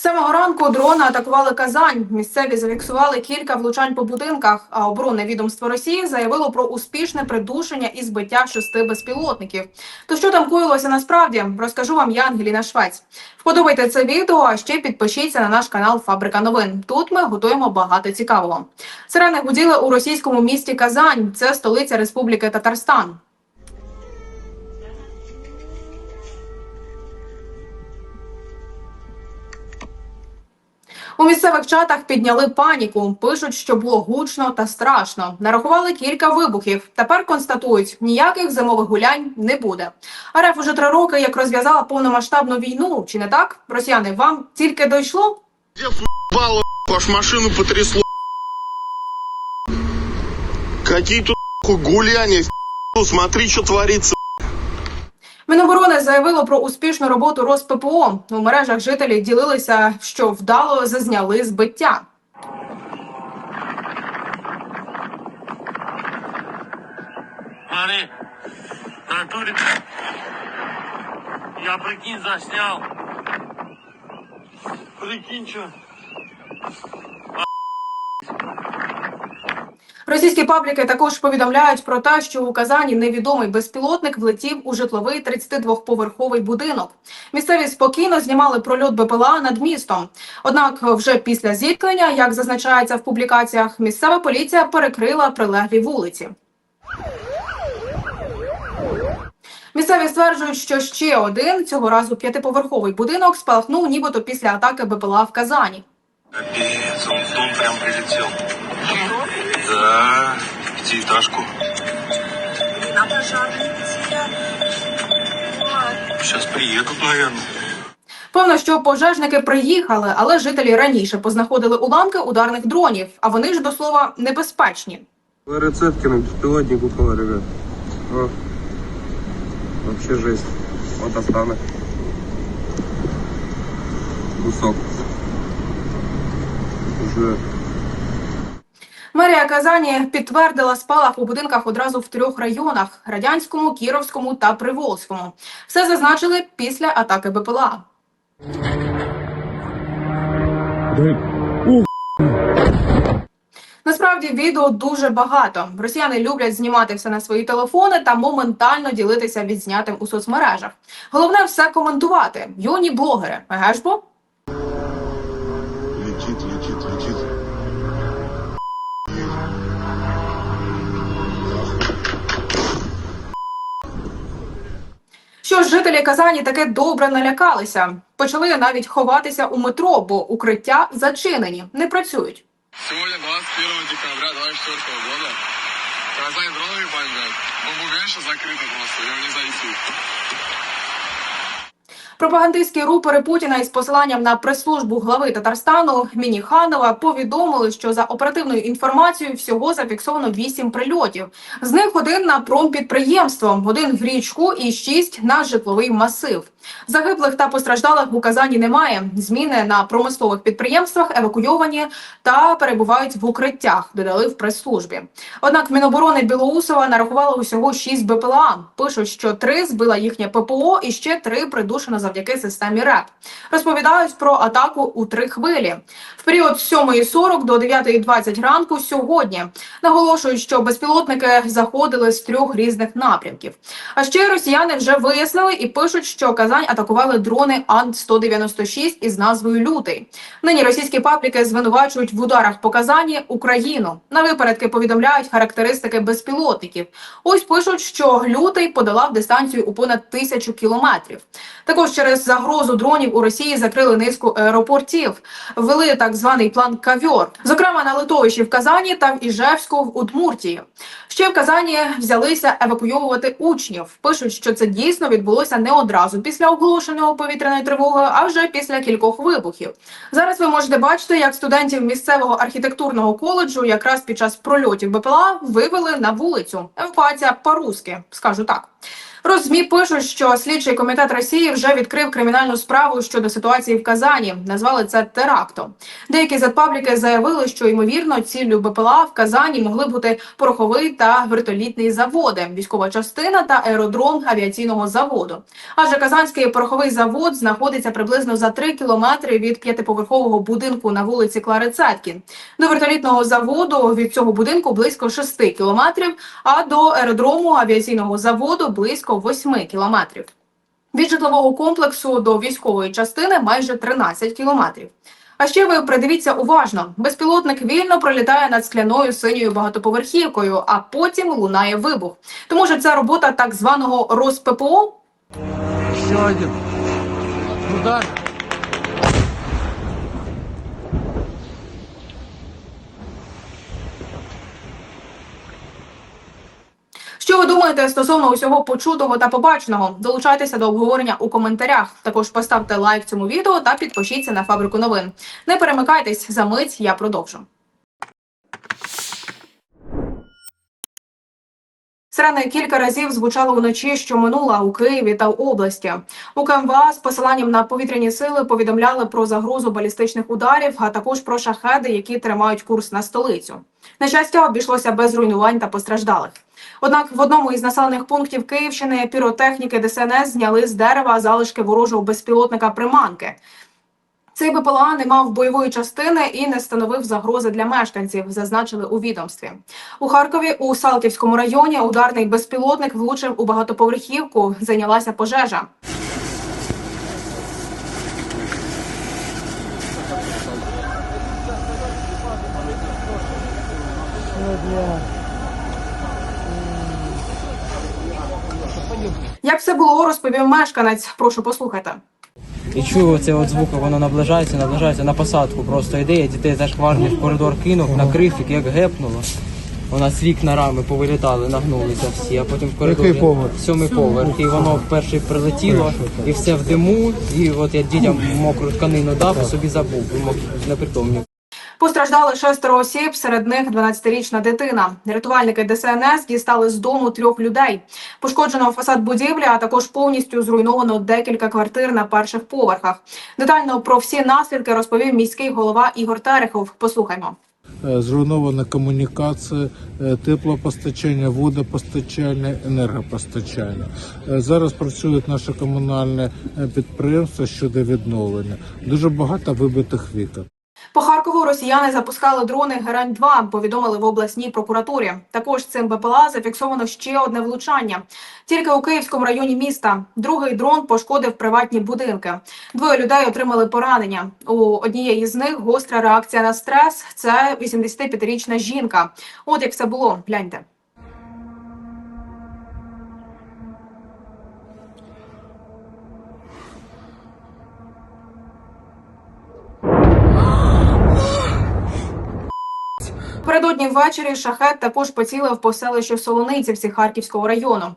Самого ранку дрони атакували Казань. Місцеві зафіксували кілька влучань по будинках. А оборонне відомство Росії заявило про успішне придушення і збиття шести безпілотників. То що там коїлося насправді, розкажу вам я, Ангеліна Швець. Вподобайте це відео, а ще підпишіться на наш канал Фабрика новин. Тут ми готуємо багато цікавого. Сирени гуділи у російському місті Казань. Це столиця Республіки Татарстан. У місцевих чатах підняли паніку. Пишуть, що було гучно та страшно. Нарахували кілька вибухів. Тепер констатують, ніяких зимових гулянь не буде. РФ уже три роки як розв'язала повномасштабну війну. Чи не так? Росіяни, вам тільки дійшло? Бало, аж машину потрясло. Какие тут гуляния, смотри, что творится. Міноборони заявило про успішну роботу РосППО. У мережах жителі ділилися, що вдало зазняли збиття. Смотри, натуре. Я прикинь заснял. Прикинь, что? Російські пабліки також повідомляють про те, що у Казані невідомий безпілотник влетів у житловий 32-поверховий будинок. Місцеві спокійно знімали прольот БПЛА над містом. Однак, вже після зіткнення, як зазначається в публікаціях, місцева поліція перекрила прилеглі вулиці. Місцеві стверджують, що ще один цього разу п'ятиповерховий будинок спалахнув, нібито після атаки БПЛА в Казані. Капец, он в дом прям прилетел. Да, пятиэтажку. Сейчас приедут, наверное. Певно, що пожежники приїхали, але жителі раніше познаходили уламки ударних дронів, а вони ж до слова небезпечні. Рецепткина, беспилотник упал, ребят. О. Вообще жесть. Вот останок. Кусок. Уже Мерія Казані підтвердила спалах у будинках одразу в трьох районах: радянському, Кіровському та Приволзькому. Все зазначили після атаки БПЛА. Насправді відео дуже багато. Росіяни люблять знімати все на свої телефони та моментально ділитися відзнятим у соцмережах. Головне все коментувати. Юні блогери. Еге жителі Казані таке добре налякалися. Почали навіть ховатися у метро, бо укриття зачинені, не працюють. Сьогодні 21 декабря 2024 года. Казань дронами бомбят. Бомбоубежище закрыто просто, його не зайти. Пропагандистські рупори Путіна із посиланням на прес-службу глави Татарстану Мініханова повідомили, що за оперативною інформацією всього зафіксовано 8 прильотів. З них один на промпідприємство, один в річку і шість на житловий масив. Загиблих та постраждалих у Казані немає. Зміни на промислових підприємствах евакуйовані та перебувають в укриттях. Додали в прес-службі. Однак Міноборони Білоусова нарахувало усього 6 БПЛА. Пишуть, що три збила їхнє ППО і ще три придушено завдяки системі РЕП. Розповідають про атаку у три хвилі. В період з 7.40 до 9.20 ранку сьогодні. Наголошують, що безпілотники заходили з трьох різних напрямків. А ще росіяни вже вияснили і пишуть, що Казань атакували дрони Ан-196 із назвою Лютий. Нині російські пабліки звинувачують в ударах по Казані Україну. На випередки повідомляють характеристики безпілотників. Ось пишуть, що лютий подолав дистанцію у понад тисячу кілометрів. Також через загрозу дронів у Росії закрили низку аеропортів, ввели так званий план кавьор, зокрема на литовищі в Казані та в Іжевську в Удмуртії. Ще в Казані взялися евакуйовувати учнів. Пишуть, що це дійсно відбулося не одразу після оголошеного повітряної тривоги, а вже після кількох вибухів. Зараз ви можете бачити, як студентів місцевого архітектурного коледжу якраз під час прольотів БПЛА вивели на вулицю. Евакуація по-русски, скажу так. Розмі пишуть, що слідчий комітет Росії вже відкрив кримінальну справу щодо ситуації в Казані. Назвали це терактом. Деякі зетпабліки заявили, що ймовірно ціллю БПЛА в Казані могли бути пороховий та вертолітний заводи, військова частина та аеродром авіаційного заводу. Адже Казанський пороховий завод знаходиться приблизно за 3 кілометри від п'ятиповерхового будинку на вулиці Клари Цеткін. До вертолітного заводу від цього будинку близько 6 кілометрів, а до аеродрому авіаційного заводу близько 8 кілометрів. Від житлового комплексу до військової частини майже 13 кілометрів. А ще ви придивіться уважно: безпілотник вільно пролітає над скляною синьою багатоповерхівкою, а потім лунає вибух. Тому що це робота так званого РосППО, Ще один. Ну Що ви думаєте стосовно усього почутого та побаченого? Долучайтеся до обговорення у коментарях. Також поставте лайк цьому відео та підпишіться на фабрику новин. Не перемикайтесь за мить. Я продовжу. Сирени кілька разів звучали вночі, що минула у Києві та області. У КМВА з посиланням на повітряні сили повідомляли про загрозу балістичних ударів, а також про шахеди, які тримають курс на столицю. На щастя, обійшлося без руйнувань та постраждалих. Однак в одному із населених пунктів Київщини піротехніки ДСНС зняли з дерева залишки ворожого безпілотника приманки. Цей БПЛА не мав бойової частини і не становив загрози для мешканців, зазначили у відомстві. У Харкові у Салтівському районі ударний безпілотник влучив у багатоповерхівку. Зайнялася пожежа. Як все було, розповів мешканець. Прошу послухайте. І чую оце от звук, воно наближається, наближається на посадку. Просто йде, я дітей теж кварні в коридор кинув, накрив, їх, як гепнуло. У нас вікна рами повилітали, нагнулися всі, а потім в коридорі Який поверх? сьомий поверх. І воно перший прилетіло, і все в диму. І от я дітям мокру тканину дав, собі забув, мок непритомні. Постраждали шестеро осіб, серед них 12-річна дитина. Рятувальники ДСНС дістали з дому трьох людей. Пошкоджено фасад будівлі, а також повністю зруйновано декілька квартир на перших поверхах. Детально про всі наслідки розповів міський голова Ігор Терехов. Послухаймо. Е, Зруйнована комунікація, е, теплопостачання, водопостачання, енергопостачання. Е, Зараз працюють наші комунальні е, підприємства щодо відновлення. Дуже багато вибитих вікон. По Харкову росіяни запускали дрони Герань 2 повідомили в обласній прокуратурі. Також цим БПЛА зафіксовано ще одне влучання. Тільки у Київському районі міста. Другий дрон пошкодив приватні будинки. Двоє людей отримали поранення. У однієї з них гостра реакція на стрес. Це 85-річна жінка. От як все було. Гляньте. Передодні ввечері шахет також поцілив по селищу Солоницівці Харківського району.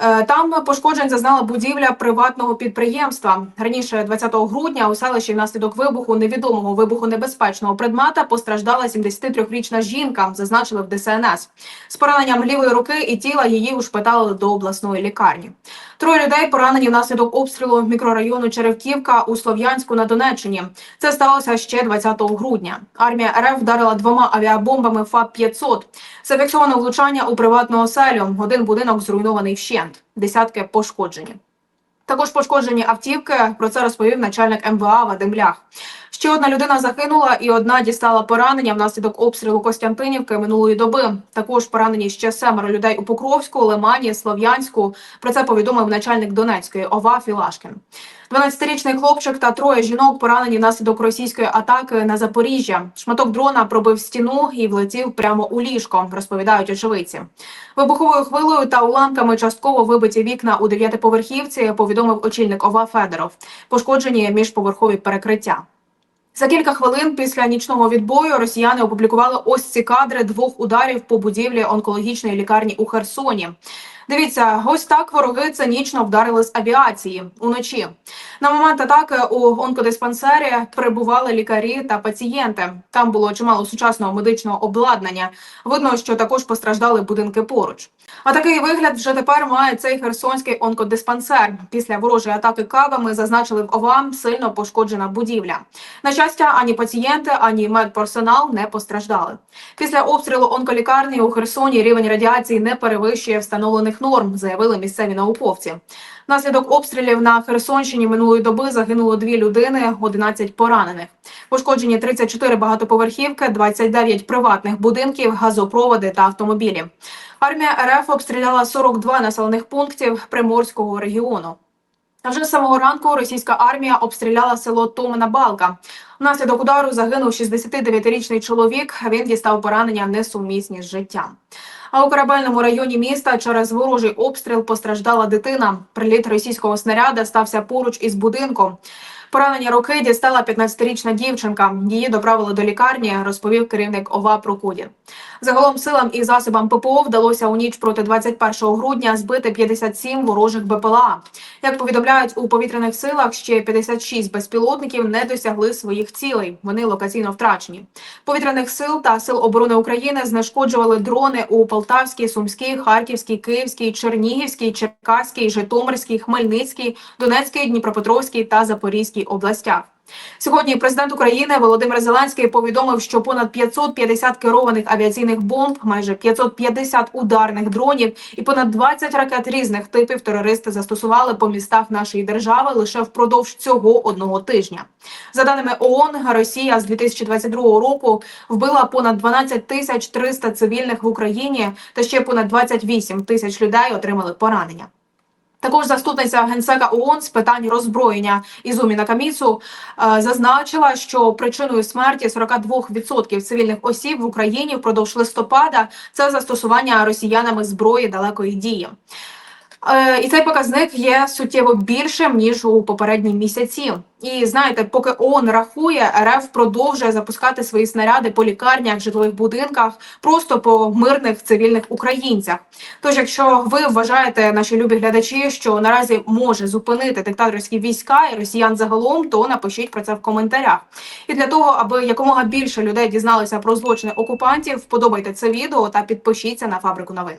Е, Там пошкоджень зазнала будівля приватного підприємства. Раніше, 20 грудня, у селищі внаслідок вибуху невідомого вибухонебезпечного предмета постраждала 73-річна жінка, зазначили в ДСНС. З пораненням лівої руки і тіла її ушпиталили до обласної лікарні. Троє людей поранені внаслідок обстрілу мікрорайону Черевківка у Слов'янську на Донеччині. Це сталося ще 20 грудня. Армія РФ вдарила двома авіабомбами ФАП-500. Зафіксовано влучання у приватну оселю. Один будинок зруйнований вщент. Десятки пошкоджені. Також пошкоджені автівки. Про це розповів начальник МВА Вадим Лях. Ще одна людина загинула, і одна дістала поранення внаслідок обстрілу Костянтинівки минулої доби. Також поранені ще семеро людей у Покровську, Лимані, Слов'янську. Про це повідомив начальник Донецької ОВА Філашкін. 12-річний хлопчик та троє жінок поранені внаслідок російської атаки на Запоріжжя. Шматок дрона пробив стіну і влетів прямо у ліжко, розповідають очевидці. Вибуховою хвилею та уламками частково вибиті вікна у дев'ятиповерхівці, повідомив очільник ОВА Федоров. Пошкоджені міжповерхові перекриття. За кілька хвилин після нічного відбою росіяни опублікували ось ці кадри двох ударів по будівлі онкологічної лікарні у Херсоні. Дивіться, ось так вороги цинічно вдарили з авіації уночі. На момент атаки у онкодиспансері перебували лікарі та пацієнти. Там було чимало сучасного медичного обладнання. Видно, що також постраждали будинки поруч. А такий вигляд вже тепер має цей херсонський онкодиспансер. Після ворожої атаки кавами зазначили в ОВА сильно пошкоджена будівля. На щастя, ані пацієнти, ані медперсонал не постраждали. Після обстрілу онколікарні у Херсоні рівень радіації не перевищує встановлених норм, заявили місцеві науковці. Внаслідок обстрілів на Херсонщині минулої доби загинуло дві людини, 11 поранених. Пошкоджені 34 багатоповерхівки, 29 приватних будинків, газопроводи та автомобілі. Армія РФ обстріляла 42 населених пунктів Приморського регіону. А вже з самого ранку російська армія обстріляла село Томина Балка. Внаслідок удару загинув 69-річний чоловік. Він дістав поранення несумісні з життям. А у корабельному районі міста через ворожий обстріл постраждала дитина. Приліт російського снаряда стався поруч із будинком. Поранення руки дістала 15-річна дівчинка. Її доправили до лікарні, розповів керівник ОВА Прокудін. Загалом силам і засобам ППО вдалося у ніч проти 21 грудня збити 57 ворожих БПЛА. Як повідомляють у повітряних силах, ще 56 безпілотників не досягли своїх цілей. Вони локаційно втрачені. Повітряних сил та сил оборони України знешкоджували дрони у Полтавській, Сумській, Харківській, Київській, Чернігівській, Черкаській, Житомирській, Хмельницькій, Донецькій, Дніпропетровській та Запорізькій областях. Сьогодні президент України Володимир Зеленський повідомив, що понад 550 керованих авіаційних бомб, майже 550 ударних дронів і понад 20 ракет різних типів терористи застосували по містах нашої держави лише впродовж цього одного тижня. За даними ООН, Росія з 2022 року вбила понад 12 тисяч 300 цивільних в Україні та ще понад 28 тисяч людей отримали поранення. Також заступниця генсека ООН з питань роззброєння Ізуміна Каміцу е, зазначила, що причиною смерті 42% цивільних осіб в Україні впродовж листопада це застосування росіянами зброї далекої дії. Е, І цей показник є суттєво більшим ніж у попередні місяці. І знаєте, поки ООН рахує, РФ продовжує запускати свої снаряди по лікарнях, житлових будинках, просто по мирних цивільних українцях. Тож, якщо ви вважаєте, наші любі глядачі, що наразі може зупинити диктаторські війська і росіян загалом, то напишіть про це в коментарях. І для того, аби якомога більше людей дізналися про злочини окупантів, вподобайте це відео та підпишіться на фабрику новин.